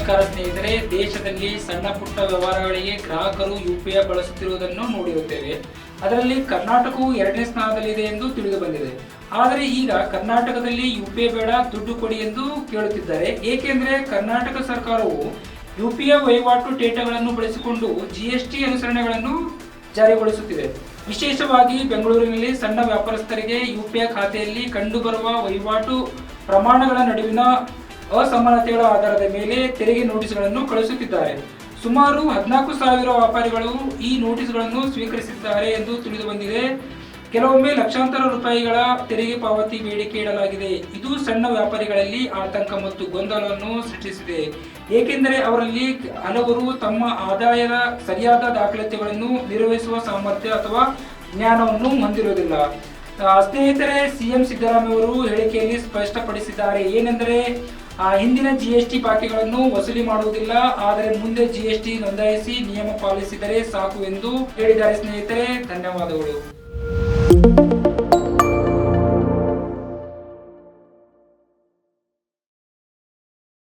ಬೆಂಗಳೂರಿನಲ್ಲಿ ಸಣ್ಣ ಪುಟ್ಟ ವ್ಯವಹಾರಗಳಿಗೆ ಗ್ರಾಹಕರು ಯು ಪಿ ಐ ಬಳಸುತ್ತಿರುವುದನ್ನು ನೋಡಿರುತ್ತೇವೆ. ಅದರಲ್ಲಿ ಕರ್ನಾಟಕವು ಎರಡನೇ ಸ್ಥಾನದಲ್ಲಿದೆ ಎಂದು ತಿಳಿದು ಬಂದಿದೆ ಆದರೆ ಈಗ ಕರ್ನಾಟಕದಲ್ಲಿ ಯು ಪಿ ಐ ಬೇಡ, ದುಡ್ಡು ಕೊಡಿ ಎಂದು ಕೇಳುತ್ತಿದ್ದಾರೆ. ಏಕೆಂದರೆ ಕರ್ನಾಟಕ ಸರ್ಕಾರವು ಯು ಪಿ ಐ ವಹಿವಾಟು ಡೇಟಾಗಳನ್ನು ಬಳಸಿಕೊಂಡು ಜಿ ಎಸ್ ಟಿ ಅನುಸರಣೆಗಳನ್ನು ಜಾರಿಗೊಳಿಸುತ್ತಿದೆ. ವಿಶೇಷವಾಗಿ ಬೆಂಗಳೂರಿನಲ್ಲಿ ಸಣ್ಣ ವ್ಯಾಪಾರಸ್ಥರಿಗೆ ಯು ಪಿ ಐ ಖಾತೆಯಲ್ಲಿ ಕಂಡುಬರುವ ವಹಿವಾಟು ಪ್ರಮಾಣಗಳ ನಡುವಿನ ಅಸಮಾನತೆಗಳ ಆಧಾರದ ಮೇಲೆ ತೆರಿಗೆ ನೋಟಿಸ್ಗಳನ್ನು ಕಳುಹಿಸುತ್ತಿದ್ದಾರೆ. ಸುಮಾರು ಹದಿನಾಲ್ಕು ಸಾವಿರ ವ್ಯಾಪಾರಿಗಳು ಈ ನೋಟಿಸ್ಗಳನ್ನು ಸ್ವೀಕರಿಸಿದ್ದಾರೆ ಎಂದು ತಿಳಿದು ಬಂದಿದೆ. ಕೆಲವೊಮ್ಮೆ ಲಕ್ಷಾಂತರ ರೂಪಾಯಿಗಳ ತೆರಿಗೆ ಪಾವತಿ ಬೇಡಿಕೆ ಇಡಲಾಗಿದೆ. ಇದು ಸಣ್ಣ ವ್ಯಾಪಾರಿಗಳಲ್ಲಿ ಆತಂಕ ಮತ್ತು ಗೊಂದಲವನ್ನು ಸೃಷ್ಟಿಸಿದೆ. ಏಕೆಂದರೆ ಅವರಲ್ಲಿ ಹಲವರು ತಮ್ಮ ಆದಾಯದ ಸರಿಯಾದ ದಾಖಲಾತಿಗಳನ್ನು ನಿರ್ವಹಿಸುವ ಸಾಮರ್ಥ್ಯ ಅಥವಾ ಜ್ಞಾನವನ್ನು ಹೊಂದಿರುವುದಿಲ್ಲ. ಸ್ನೇಹಿತರೆ, ಸಿಎಂ ಸಿದ್ದರಾಮಯ್ಯ ಅವರು ಹೇಳಿಕೆಯಲ್ಲಿ ಸ್ಪಷ್ಟಪಡಿಸಿದ್ದಾರೆ. ಏನೆಂದರೆ ಆ, ಹಿಂದಿನ ಜಿಎಸ್ಟಿ ಬಾಕಿಗಳನ್ನು ವಸೂಲಿ ಮಾಡುವುದಿಲ್ಲ ಆದರೆ ಮುಂದೆ ಜಿಎಸ್ಟಿ ನೋಂದಾಯಿಸಿ ನಿಯಮ ಪಾಲಿಸಿದರೆ ಸಾಕು ಎಂದು ಹೇಳಿದ್ದಾರೆ ಸ್ನೇಹಿತರೆ ಧನ್ಯವಾದಗಳು.